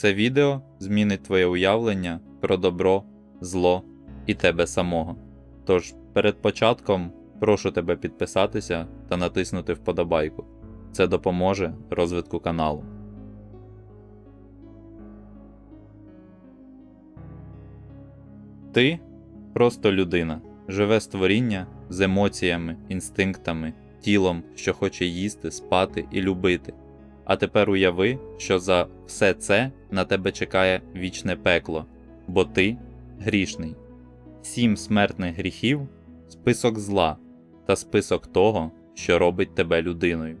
Це відео змінить твоє уявлення про добро, зло і тебе самого. Тож перед початком прошу тебе підписатися та натиснути вподобайку. Це допоможе розвитку каналу. Ти просто людина, живе створіння з емоціями, інстинктами, тілом, що хоче їсти, спати і любити. А тепер уяви, що за все це на тебе чекає вічне пекло, бо ти грішний. Сім смертних гріхів список зла та список того, що робить тебе людиною.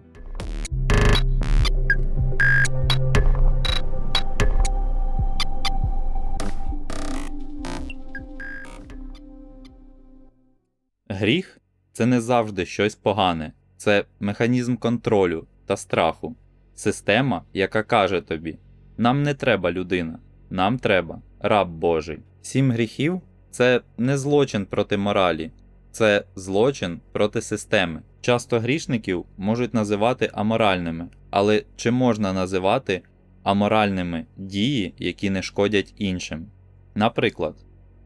Гріх це не завжди щось погане, це механізм контролю та страху, система, яка каже тобі: нам не треба людина, нам треба раб Божий. Сім гріхів це не злочин проти моралі, це злочин проти системи. Часто грішників можуть називати аморальними, але чи можна називати аморальними дії, які не шкодять іншим? Наприклад,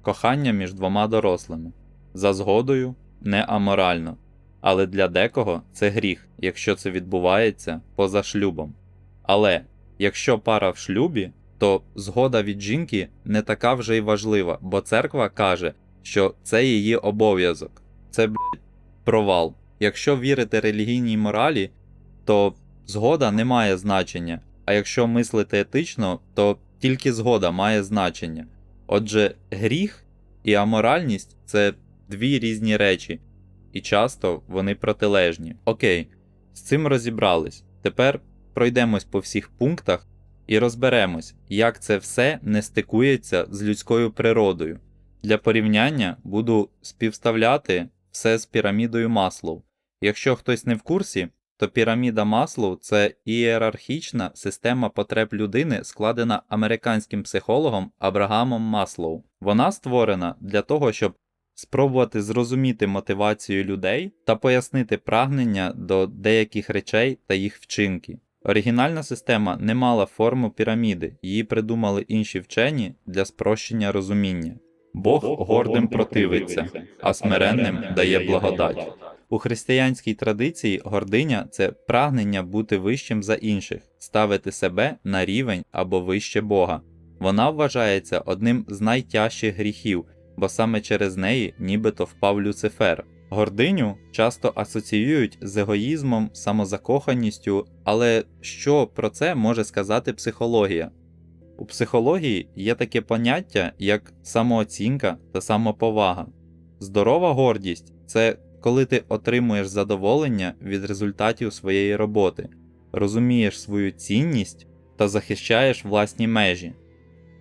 кохання між двома дорослими. За згодою не аморально, але для декого це гріх, якщо це відбувається поза шлюбом. Але якщо пара в шлюбі, то згода від жінки не така вже й важлива, бо церква каже, що це її обов'язок. Це блядь, провал. Якщо вірити релігійній моралі, то згода не має значення, а якщо мислити етично, то тільки згода має значення. Отже, гріх і аморальність це дві різні речі, і часто вони протилежні. Окей, з цим розібрались. Тепер пройдемось по всіх пунктах і розберемось, як це все не стикується з людською природою. Для порівняння буду співставляти все з пірамідою Маслоу. Якщо хтось не в курсі, то піраміда Маслоу це ієрархічна система потреб людини, складена американським психологом Абрагамом Маслоу. Вона створена для того, щоб спробувати зрозуміти мотивацію людей та пояснити прагнення до деяких речей та їх вчинки. Оригінальна система не мала форму піраміди, її придумали інші вчені для спрощення розуміння. Бог гордим противиться, а смиренним дає благодать. У християнській традиції гординя це прагнення бути вищим за інших, ставити себе на рівень або вище Бога. Вона вважається одним з найтяжчих гріхів, бо саме через неї нібито впав Люцифер. Гординю часто асоціюють з егоїзмом, самозакоханістю, але що про це може сказати психологія? У психології є таке поняття, як самооцінка та самоповага. Здорова гордість це коли ти отримуєш задоволення від результатів своєї роботи, розумієш свою цінність та захищаєш власні межі.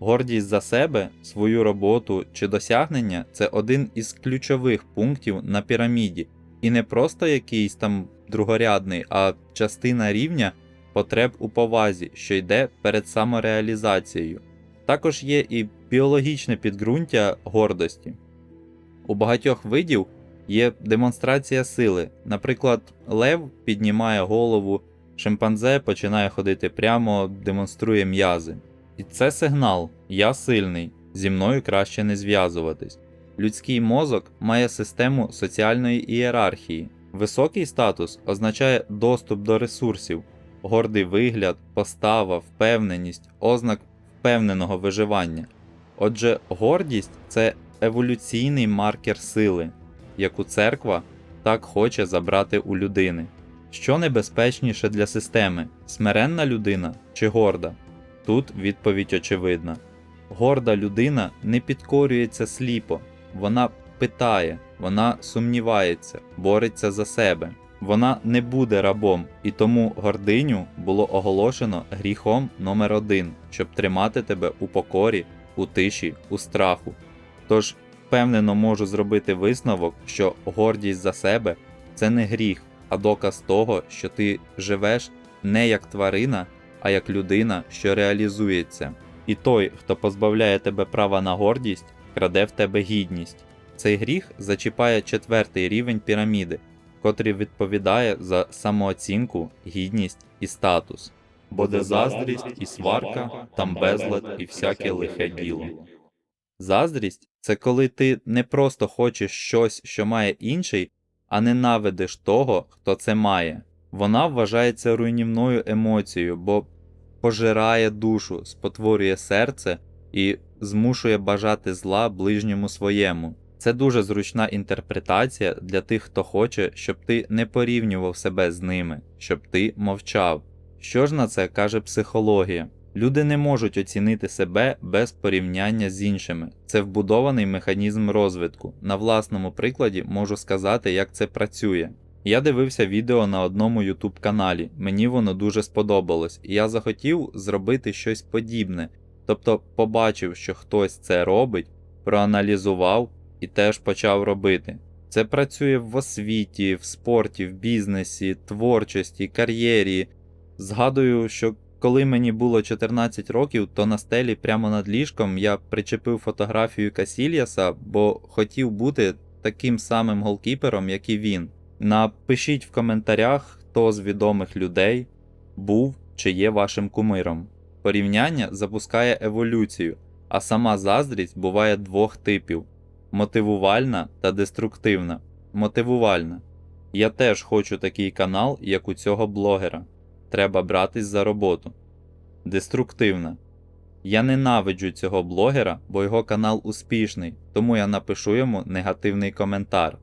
Гордість за себе, свою роботу чи досягнення це один із ключових пунктів на піраміді, і не просто якийсь там другорядний, а частина рівня потреб у повазі, що йде перед самореалізацією. Також є і біологічне підґрунтя гордості. У багатьох видів є демонстрація сили, наприклад, лев піднімає голову, шимпанзе починає ходити прямо, демонструє м'язи. І це сигнал я сильний, зі мною краще не зв'язуватись. Людський мозок має систему соціальної ієрархії. Високий статус означає доступ до ресурсів, гордий вигляд, постава, впевненість, ознак впевненого виживання. Отже, гордість це еволюційний маркер сили, яку церква так хоче забрати у людини. Що небезпечніше для системи смиренна людина чи горда? Тут відповідь очевидна. Горда людина не підкорюється сліпо, вона питає, вона сумнівається, бореться за себе. Вона не буде рабом, і тому гординю було оголошено гріхом номер один, щоб тримати тебе у покорі, у тиші, у страху. Тож впевнено можу зробити висновок, що гордість за себе це не гріх, а доказ того, що ти живеш не як тварина, а як людина, що реалізується. І той, хто позбавляє тебе права на гордість, краде в тебе гідність. Цей гріх зачіпає четвертий рівень піраміди, котрий відповідає за самооцінку, гідність і статус. бо де заздрість і сварка, там безлад і всяке лихе діло. Заздрість це коли ти не просто хочеш щось, що має інший, а ненавидиш того, хто це має. Вона вважається руйнівною емоцією, бо пожирає душу, спотворює серце і змушує бажати зла ближньому своєму. Це дуже зручна інтерпретація для тих, хто хоче, щоб ти не порівнював себе з ними, щоб ти мовчав. Що ж на це каже психологія? Люди не можуть оцінити себе без порівняння з іншими. Це вбудований механізм розвитку. На власному прикладі можу сказати, як це працює. Я дивився відео на одному YouTube каналі, мені воно дуже сподобалось, і я захотів зробити щось подібне. Тобто побачив, що хтось це робить, проаналізував і теж почав робити. Це працює в освіті, в спорті, в бізнесі, творчості, кар'єрі. Згадую, що коли мені було 14 років, то на стелі прямо над ліжком я причепив фотографію Касільяса, бо хотів бути таким самим голкіпером, як і він. Напишіть в коментарях, хто з відомих людей був чи є вашим кумиром. Порівняння запускає еволюцію, а сама заздрість буває двох типів: мотивувальна та деструктивна. Мотивувальна. Я теж хочу такий канал, як у цього блогера. Треба братись за роботу. Деструктивна. Я ненавиджу цього блогера, бо його канал успішний, тому я напишу йому негативний коментар.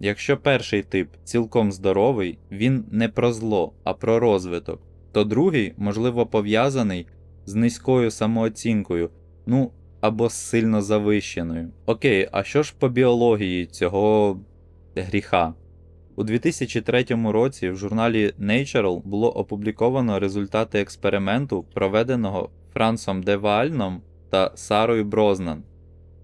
Якщо перший тип цілком здоровий, він не про зло, а про розвиток, то другий, можливо, пов'язаний з низькою самооцінкою, ну або сильно завищеною. Окей, а що ж по біології цього гріха? У 2003 році в журналі Nature було опубліковано результати експерименту, проведеного Франсом Девальном та Сарою Брознан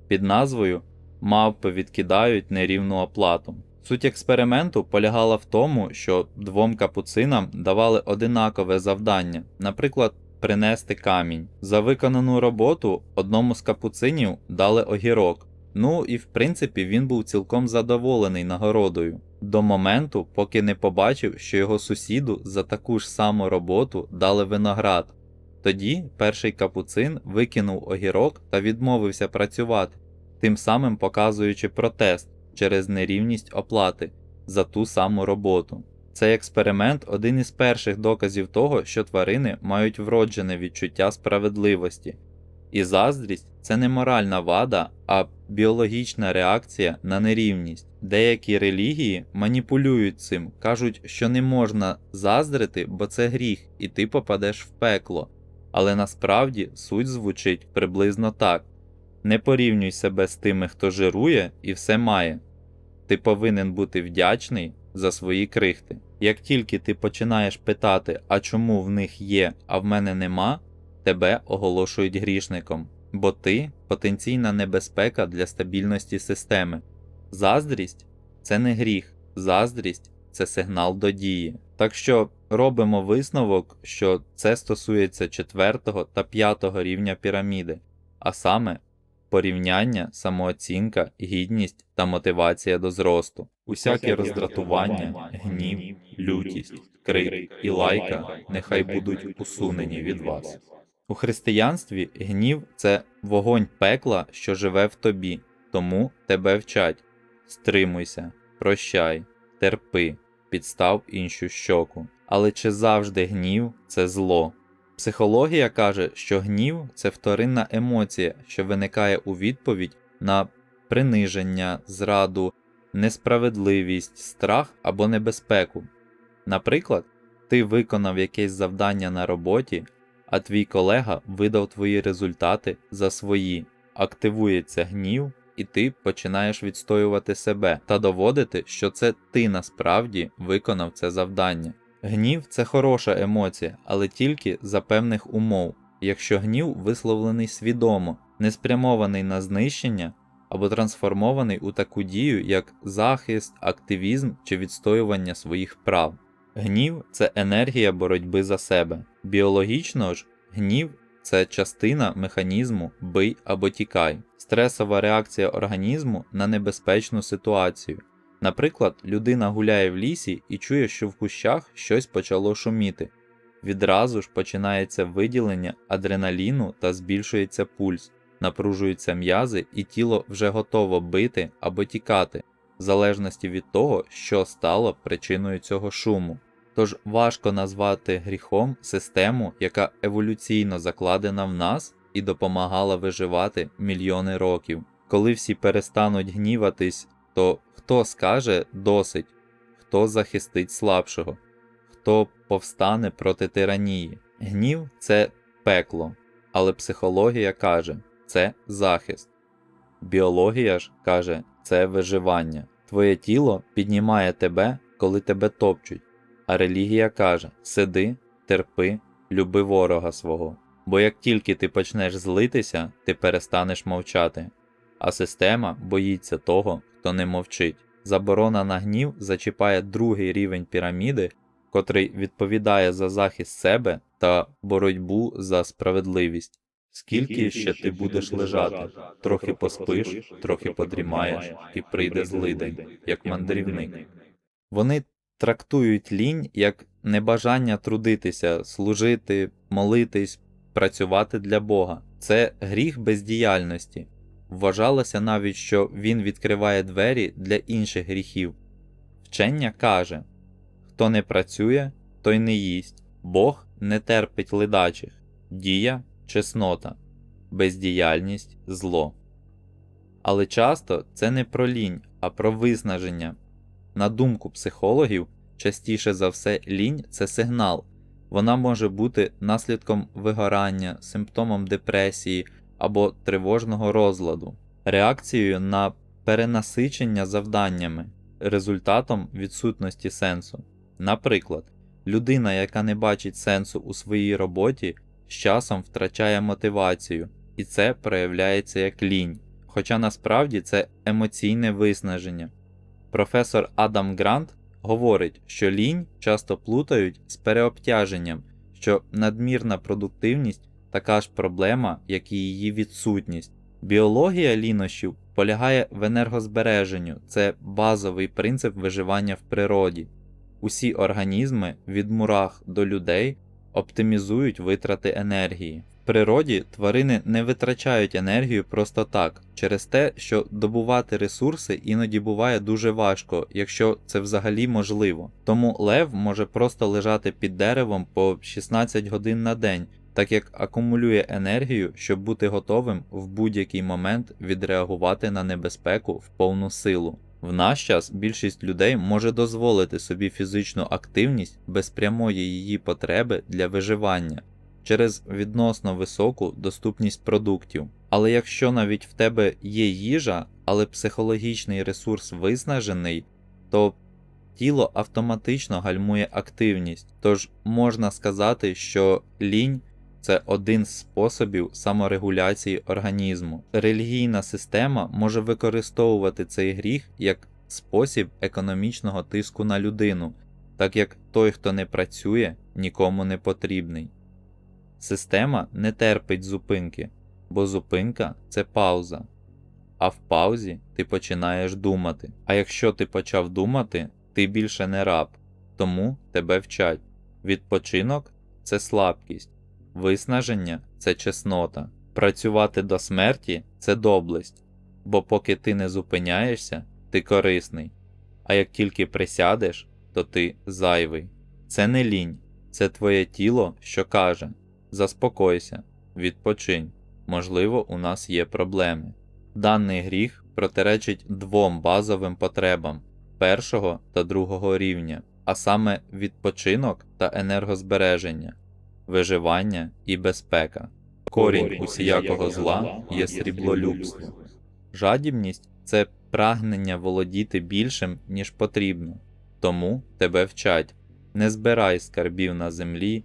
під назвою Мавпи відкидають нерівну оплату. Суть експерименту полягала в тому, що двом капуцинам давали одинакове завдання, наприклад, принести камінь. За виконану роботу одному з капуцинів дали огірок. Ну і в принципі він був цілком задоволений нагородою до моменту, поки не побачив, що його сусіду за таку ж саму роботу дали виноград. Тоді перший капуцин викинув огірок та відмовився працювати, тим самим показуючи протест через нерівність оплати за ту саму роботу. Цей експеримент один із перших доказів того, що тварини мають вроджене відчуття справедливості. І заздрість це не моральна вада, а біологічна реакція на нерівність. Деякі релігії маніпулюють цим, кажуть, що не можна заздрити, бо це гріх, і ти попадеш в пекло. Але насправді суть звучить приблизно так: не порівнюй себе з тими, хто жирує і все має. Ти повинен бути вдячний за свої крихти. Як тільки ти починаєш питати, а чому в них є, а в мене нема, тебе оголошують грішником, бо ти потенційна небезпека для стабільності системи. Заздрість це не гріх, заздрість це сигнал до дії. Так що робимо висновок, що це стосується четвертого та п'ятого рівня піраміди, а саме порівняння, самооцінка, гідність та мотивація до зросту. Усяке роздратування, гнів, лютість, крик і лайка нехай будуть усунені від вас. У християнстві гнів це вогонь пекла, що живе в тобі, тому тебе вчать. Стримуйся, прощай, терпи, підстав іншу щоку. Але чи завжди гнів це зло? Психологія каже, що гнів це вторинна емоція, що виникає у відповідь на приниження, зраду, несправедливість, страх або небезпеку. Наприклад, ти виконав якесь завдання на роботі, а твій колега видав твої результати за свої, активується гнів, і ти починаєш відстоювати себе та доводити, що це ти насправді виконав це завдання. Гнів це хороша емоція, але тільки за певних умов, якщо гнів висловлений свідомо, не спрямований на знищення або трансформований у таку дію, як захист, активізм чи відстоювання своїх прав. Гнів це енергія боротьби за себе. Біологічно ж, гнів це частина механізму бий або тікай, стресова реакція організму на небезпечну ситуацію. Наприклад, людина гуляє в лісі і чує, що в кущах щось почало шуміти. відразу ж починається виділення адреналіну та збільшується пульс, напружуються м'язи, і тіло вже готово бити або тікати, в залежності від того, що стало причиною цього шуму. Тож важко назвати гріхом систему, яка еволюційно закладена в нас і допомагала виживати мільйони років. Коли всі перестануть гніватись, то хто скаже досить, хто захистить слабшого, хто повстане проти тиранії. Гнів це пекло, але психологія каже, це захист. Біологія ж каже, це виживання. Твоє тіло піднімає тебе, коли тебе топчуть. А релігія каже: сиди, терпи, люби ворога свого. Бо як тільки ти почнеш злитися, ти перестанеш мовчати. А система боїться того, хто не мовчить. Заборона на гнів зачіпає другий рівень піраміди, котрий відповідає за захист себе та боротьбу за справедливість. Скільки ще ти будеш лежати, трохи поспиш, трохи подрімаєш, і прийде злий день, як мандрівник. Вони трактують лінь як небажання трудитися, служити, молитись, працювати для Бога. Це гріх бездіяльності. Вважалося навіть, що він відкриває двері для інших гріхів. Вчення каже хто не працює, той не їсть, Бог не терпить ледачих, дія чеснота, бездіяльність зло. Але часто це не про лінь, а про виснаження. На думку психологів, частіше за все лінь це сигнал. Вона може бути наслідком вигорання, симптомом депресії або тривожного розладу, реакцією на перенасичення завданнями, результатом відсутності сенсу. Наприклад, людина, яка не бачить сенсу у своїй роботі, з часом втрачає мотивацію, і це проявляється як лінь, хоча насправді це емоційне виснаження. Професор Адам Грант говорить, що лінь часто плутають з переобтяженням, що надмірна продуктивність така ж проблема, як і її відсутність. Біологія лінощів полягає в енергозбереженню, це базовий принцип виживання в природі. Усі організми від мурах до людей оптимізують витрати енергії. В природі тварини не витрачають енергію просто так, через те, що добувати ресурси іноді буває дуже важко, якщо це взагалі можливо. Тому лев може просто лежати під деревом по 16 годин на день, так як акумулює енергію, щоб бути готовим в будь-який момент відреагувати на небезпеку в повну силу. В наш час більшість людей може дозволити собі фізичну активність без прямої її потреби для виживання через відносно високу доступність продуктів. Але якщо навіть в тебе є їжа, але психологічний ресурс виснажений, то тіло автоматично гальмує активність, тож можна сказати, що лінь це один з способів саморегуляції організму. Релігійна система може використовувати цей гріх як спосіб економічного тиску на людину, так як той, хто не працює, нікому не потрібний. Система не терпить зупинки, бо зупинка це пауза. А в паузі ти починаєш думати. А якщо ти почав думати, ти більше не раб, тому тебе вчать. Відпочинок це слабкість, Виснаження це чеснота, працювати до смерті це доблесть, бо поки ти не зупиняєшся, ти корисний, а як тільки присядеш, то ти зайвий. Це не лінь, це твоє тіло, що каже: заспокойся, відпочинь, можливо, у нас є проблеми. Даний гріх протиречить двом базовим потребам першого та другого рівня, а саме відпочинок та енергозбереження виживання і безпека. Корінь усіякого зла є сріблолюбство. Жадібність це прагнення володіти більшим, ніж потрібно, тому тебе вчать не збирай скарбів на землі,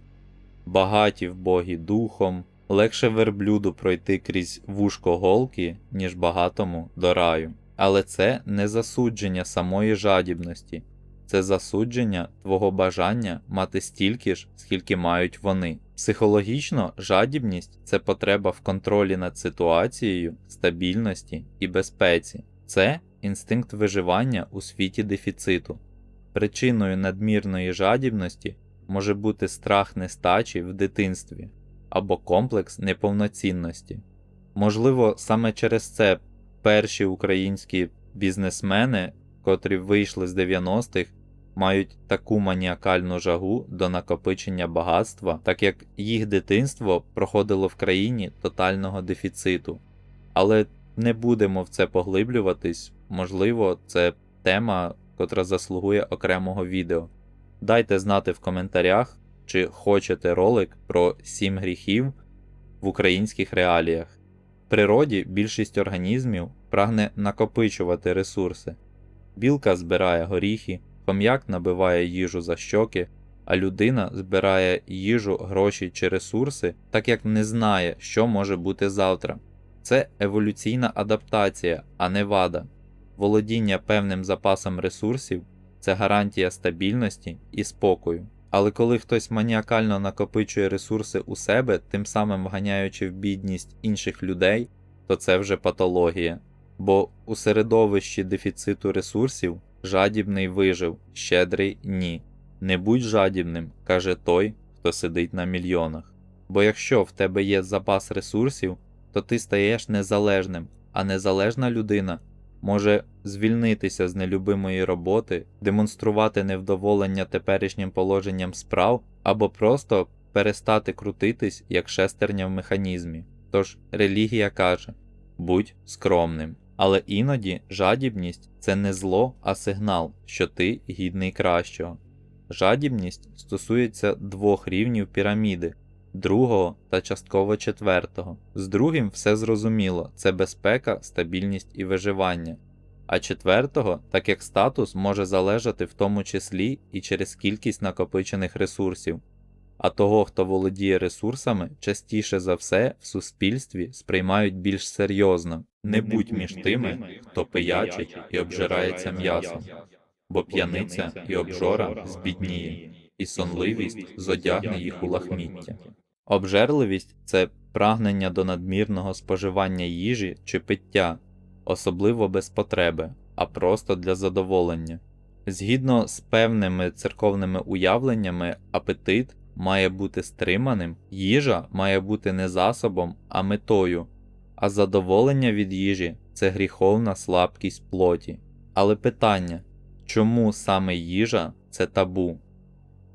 багаті в Богі духом, легше верблюду пройти крізь вушко голки, ніж багатому до раю. Але це не засудження самої жадібності, це засудження твого бажання мати стільки ж, скільки мають вони. Психологічно жадібність це потреба в контролі над ситуацією, стабільності і безпеці, це інстинкт виживання у світі дефіциту. Причиною надмірної жадібності може бути страх нестачі в дитинстві або комплекс неповноцінності. Можливо, саме через це перші українські бізнесмени, котрі вийшли з 90-х, мають таку маніакальну жагу до накопичення багатства, так як їх дитинство проходило в країні тотального дефіциту. Але не будемо в це поглиблюватись, можливо, це тема, котра заслугує окремого відео. Дайте знати в коментарях, чи хочете ролик про 7 гріхів в українських реаліях. В природі більшість організмів прагне накопичувати ресурси. Білка збирає горіхи, хом'як набиває їжу за щоки, а людина збирає їжу, гроші чи ресурси, так як не знає, що може бути завтра. Це еволюційна адаптація, а не вада. Володіння певним запасом ресурсів це гарантія стабільності і спокою. Але коли хтось маніакально накопичує ресурси у себе, тим самим вганяючи в бідність інших людей, то це вже патологія. Бо у середовищі дефіциту ресурсів жадібний вижив, щедрий ні. Не будь жадібним, каже той, хто сидить на мільйонах. Бо якщо в тебе є запас ресурсів, то ти стаєш незалежним, а незалежна людина може звільнитися з нелюбимої роботи, демонструвати невдоволення теперішнім положенням справ або просто перестати крутитись як шестерня в механізмі. Тож релігія каже будь скромним. Але іноді жадібність це не зло, а сигнал, що ти гідний кращого. Жадібність стосується двох рівнів піраміди другого та частково четвертого. З другим все зрозуміло це безпека, стабільність і виживання. А четвертого, так як статус може залежати в тому числі і через кількість накопичених ресурсів. А того, хто володіє ресурсами, частіше за все в суспільстві сприймають більш серйозно. Не будь між тими, хто пиячить і обжирається м'ясом, бо п'яниця і обжора збідніє, і сонливість зодягне їх у лахміття. Обжерливість це прагнення до надмірного споживання їжі чи пиття, особливо без потреби, а просто для задоволення. Згідно з певними церковними уявленнями, апетит має бути стриманим, їжа має бути не засобом, а метою, а задоволення від їжі це гріховна слабкість плоті. Але питання чому саме їжа це табу?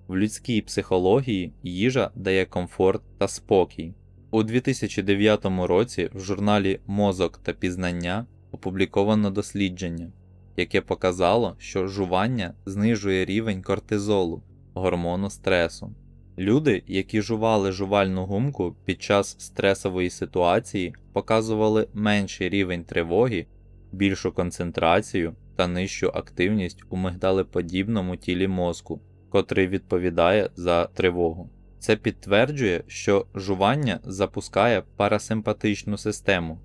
В людській психології їжа дає комфорт та спокій. У 2009 році в журналі Мозок та пізнання опубліковано дослідження, яке показало, що жування знижує рівень кортизолу, гормону стресу. Люди, які жували жувальну гумку під час стресової ситуації, показували менший рівень тривоги, більшу концентрацію та нижчу активність у мигдалеподібному тілі мозку котрий відповідає за тривогу. Це підтверджує, що жування запускає парасимпатичну систему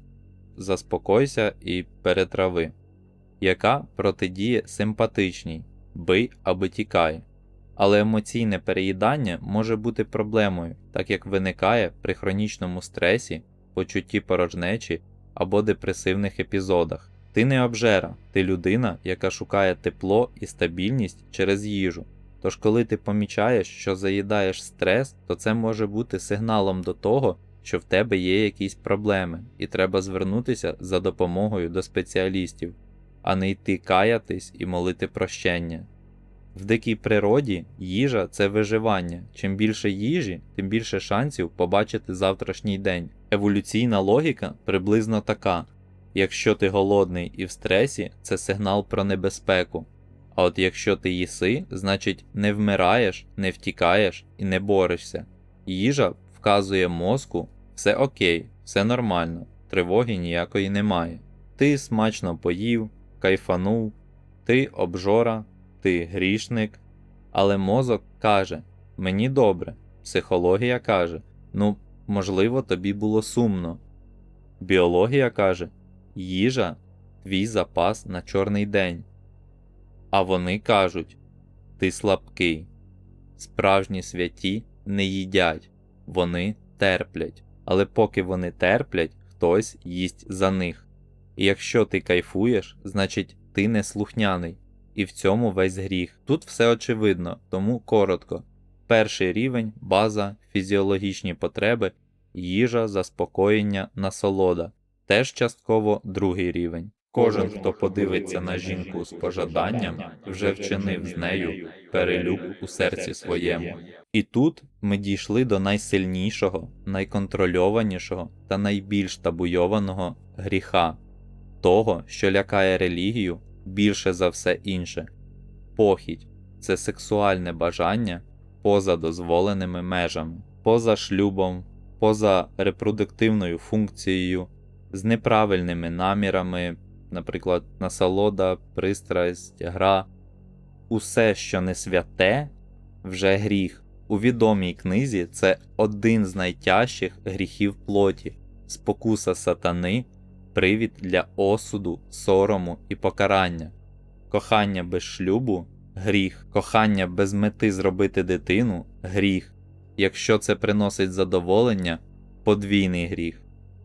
заспокойся і перетрави, яка протидіє симпатичній бий або тікай. Але емоційне переїдання може бути проблемою, так як виникає при хронічному стресі, почутті порожнечі або депресивних епізодах. Ти не обжера, ти людина, яка шукає тепло і стабільність через їжу. Тож, коли ти помічаєш, що заїдаєш стрес, то це може бути сигналом до того, що в тебе є якісь проблеми, і треба звернутися за допомогою до спеціалістів, а не йти каятись і молити прощення. В дикій природі їжа це виживання. Чим більше їжі, тим більше шансів побачити завтрашній день. Еволюційна логіка приблизно така: якщо ти голодний і в стресі, це сигнал про небезпеку. А от якщо ти їси, значить не вмираєш, не втікаєш і не борешся. Їжа вказує мозку, все окей, все нормально, тривоги ніякої немає. Ти смачно поїв, кайфанув, ти обжора, ти грішник. Але мозок каже: Мені добре. Психологія каже, ну, можливо, тобі було сумно. Біологія каже, їжа твій запас на чорний день. А вони кажуть Ти слабкий. Справжні святі не їдять, вони терплять, але поки вони терплять, хтось їсть за них. І якщо ти кайфуєш, значить ти не слухняний, і в цьому весь гріх. Тут все очевидно, тому коротко. Перший рівень база, фізіологічні потреби, їжа, заспокоєння, насолода. Теж частково другий рівень. Кожен, хто подивиться на жінку з пожаданням, вже вчинив з нею перелюб у серці своєму. І тут ми дійшли до найсильнішого, найконтрольованішого та найбільш табуйованого гріха, того, що лякає релігію більше за все інше. Похідь це сексуальне бажання поза дозволеними межами, поза шлюбом, поза репродуктивною функцією, з неправильними намірами, наприклад, насолода, пристрасть, гра. Усе, що не святе, вже гріх. У відомій книзі це один з найтяжчих гріхів плоті, спокуса сатани, привід для осуду, сорому і покарання. Кохання без шлюбу гріх, кохання без мети зробити дитину гріх. Якщо це приносить задоволення, подвійний гріх.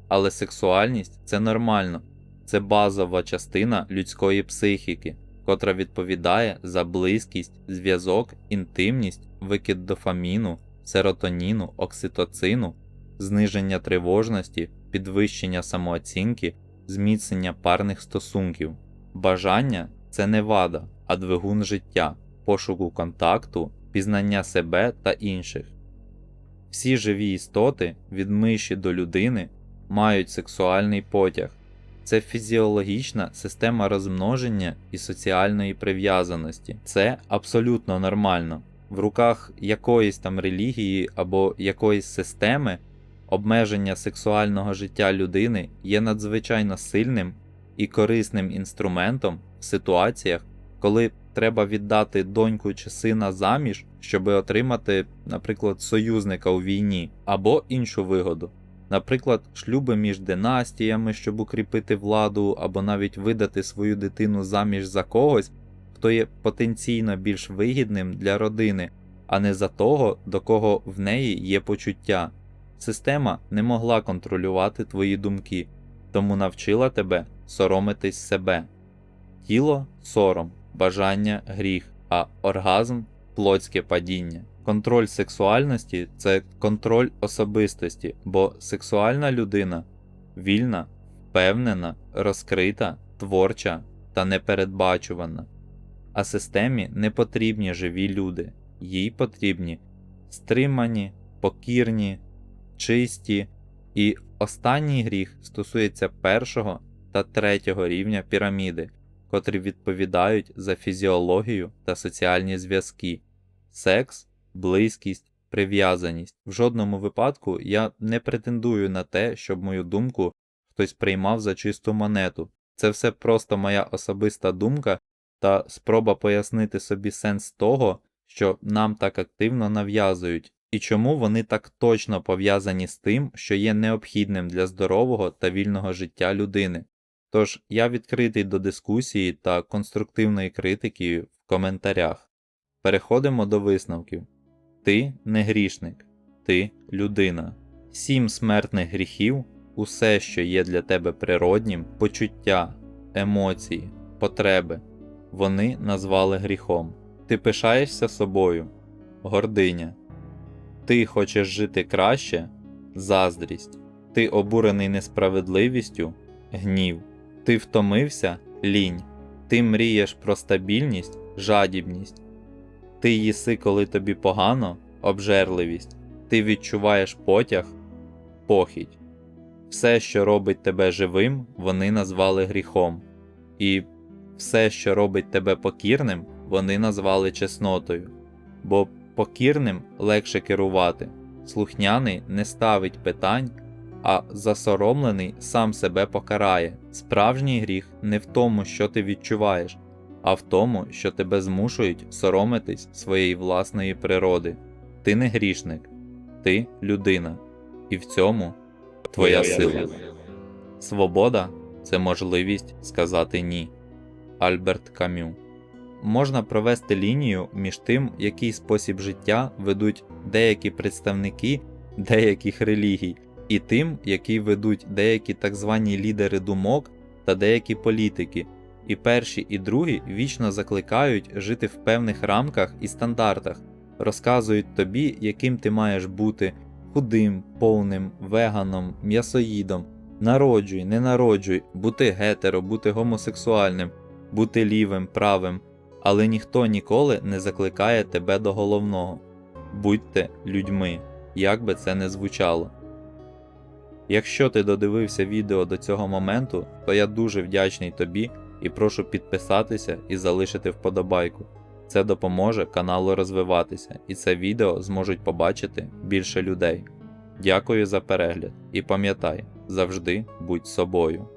Але сексуальність це нормально, це базова частина людської психіки, котра відповідає за близькість, зв'язок, інтимність, викид дофаміну, серотоніну, окситоцину, зниження тривожності, підвищення самооцінки, зміцнення парних стосунків. Бажання це не вада, а двигун життя, пошуку контакту, пізнання себе та інших. Всі живі істоти, від миші до людини, мають сексуальний потяг. Це фізіологічна система розмноження і соціальної прив'язаності. Це абсолютно нормально. В руках якоїсь там релігії або якоїсь системи обмеження сексуального життя людини є надзвичайно сильним і корисним інструментом в ситуаціях, коли треба віддати доньку чи сина заміж, щоб отримати, наприклад, союзника у війні або іншу вигоду. Наприклад, шлюби між династіями, щоб укріпити владу, або навіть видати свою дитину заміж за когось, хто є потенційно більш вигідним для родини, а не за того, до кого в неї є почуття. Система не могла контролювати твої думки, тому навчила тебе соромитись себе. Тіло сором, бажання гріх, а оргазм плотське падіння. Контроль сексуальності це контроль особистості, бо сексуальна людина вільна, впевнена, розкрита, творча та непередбачувана. А системі не потрібні живі люди, їй потрібні стримані, покірні, чисті, і останній гріх стосується першого та третього рівня піраміди, котрі відповідають за фізіологію та соціальні зв'язки, секс близькість, прив'язаність. В жодному випадку я не претендую на те, щоб мою думку хтось приймав за чисту монету. Це все просто моя особиста думка та спроба пояснити собі сенс того, що нам так активно нав'язують, і чому вони так точно пов'язані з тим, що є необхідним для здорового та вільного життя людини. Тож я відкритий до дискусії та конструктивної критики в коментарях. Переходимо до висновків. Ти не грішник, ти людина. Сім смертних гріхів усе, що є для тебе природнім, почуття, емоції, потреби, вони назвали гріхом. Ти пишаєшся собою, гординя. Ти хочеш жити краще, заздрість. Ти обурений несправедливістю, гнів. Ти втомився лінь. Ти мрієш про стабільність, жадібність. Ти їси, коли тобі погано, обжерливість, ти відчуваєш потяг, похідь. Все, що робить тебе живим, вони назвали гріхом, і все, що робить тебе покірним, вони назвали чеснотою, бо покірним легше керувати, слухняний не ставить питань, а засоромлений сам себе покарає. Справжній гріх не в тому, що ти відчуваєш а в тому, що тебе змушують соромитись своєї власної природи. Ти не грішник, ти людина, і в цьому твоя сила. Свобода це можливість сказати ні. Альберт Камю. Можна провести лінію між тим, який спосіб життя ведуть деякі представники деяких релігій, і тим, який ведуть деякі так звані лідери думок та деякі політики, і перші, і другі вічно закликають жити в певних рамках і стандартах, розказують тобі, яким ти маєш бути худим, повним, веганом, м'ясоїдом. Народжуй, не народжуй, бути гетеро, бути гомосексуальним, бути лівим, правим, але ніхто ніколи не закликає тебе до головного. Будьте людьми, як би це не звучало. Якщо ти додивився відео до цього моменту, то я дуже вдячний тобі і прошу підписатися і залишити вподобайку. Це допоможе каналу розвиватися, і це відео зможуть побачити більше людей. Дякую за перегляд і пам'ятай, завжди будь собою.